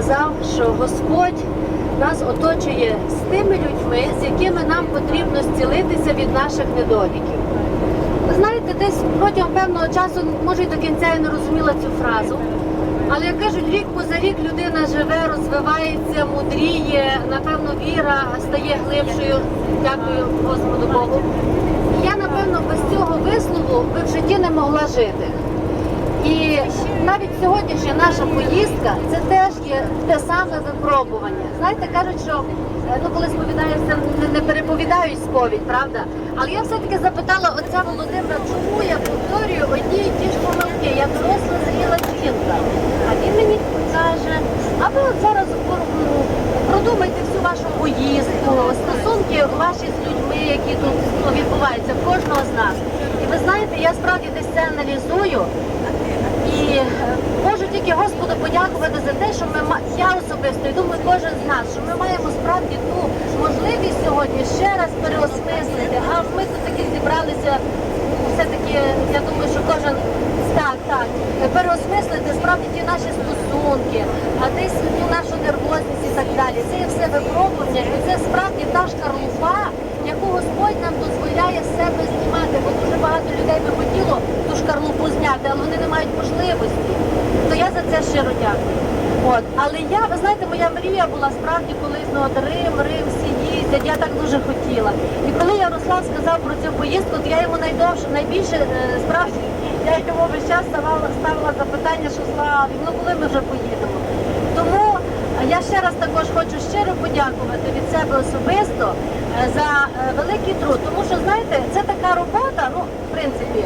сказав, що Господь нас оточує з тими людьми, з якими нам потрібно зцілитися від наших недоліків. Ви знаєте, десь протягом певного часу, може, й до кінця я не розуміла цю фразу, але як кажуть, рік поза рік людина живе, розвивається, мудріє, напевно, віра стає глибшою. Дякую Господу Богу. Я, напевно, без цього вислову би в житті не могла жити. Навіть сьогоднішня наша поїздка це теж є те саме випробування. Знаєте, кажуть, що е, ну коли сповідаєшся, не, не переповідають сповідь, правда? Але я все-таки запитала отця Володимира, чому я повторюю одні і ті ж помилки. Я доросла зріла жінка. А він мені каже, а ви от зараз продумайте всю вашу поїздку, стосунки ваші з людьми, які тут ну, відбуваються, в кожного з нас. І ви знаєте, я справді десь це аналізую. І е, можу тільки Господу подякувати за те, що ми я особисто і думаю, кожен з нас, що ми маємо справді ту можливість сьогодні ще раз переосмислити. А ми тут таки зібралися. Все-таки я думаю, що кожен так, так, переосмислити справді ті наші стосунки, а десь ту нашу нервозність і так далі. Це є все випробування, і це справді та шкарлупа, яку Господь нам дозволяє себе знімати, бо дуже багато людей би хотіло ту шкарлупу зняти, але вони не мають можливості. То я за це щиро дякую. От, але я, ви знаєте, моя мрія була справді колись ну, от Рим, Рим, всі їздять, я так дуже хотіла. І коли Ярослав сказав про цю поїздку, то я йому найдовше, найбільше е, справді, я йому весь час ставила, ставила запитання, що Славі, ну коли ми вже поїдемо. Тому е, я ще раз також хочу щиро подякувати від себе особисто е, за великий труд. Тому що, знаєте, це така робота, ну, в принципі,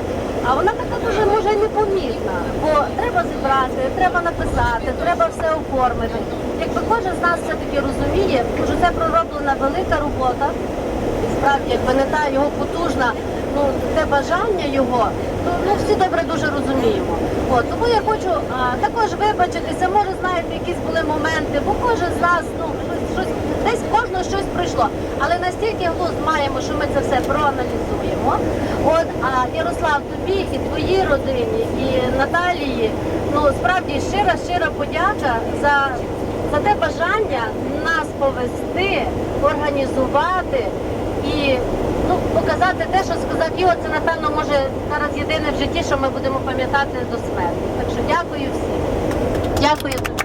а вона така дуже непомітна. Бо треба зібрати, треба написати, треба все оформити. Якби кожен з нас все-таки розуміє, що це пророблена велика робота, справді, якби не та його потужна, ну те бажання його, то ну всі добре дуже розуміємо. От тому я хочу а, також вибачитися. Може, знаєте, якісь були моменти, бо кожен з нас ну щось, кожного щось пройшло. Але настільки глузд маємо, що ми це все проаналізуємо. От а Ярослав, тобі і твоїй родині, і Наталії, ну справді щира, щира подяка за за те бажання нас повести, організувати і ну, показати те, що сказав Іо, це напевно може зараз єдине в житті, що ми будемо пам'ятати до смерті. Так що дякую всім. Дякую тобі.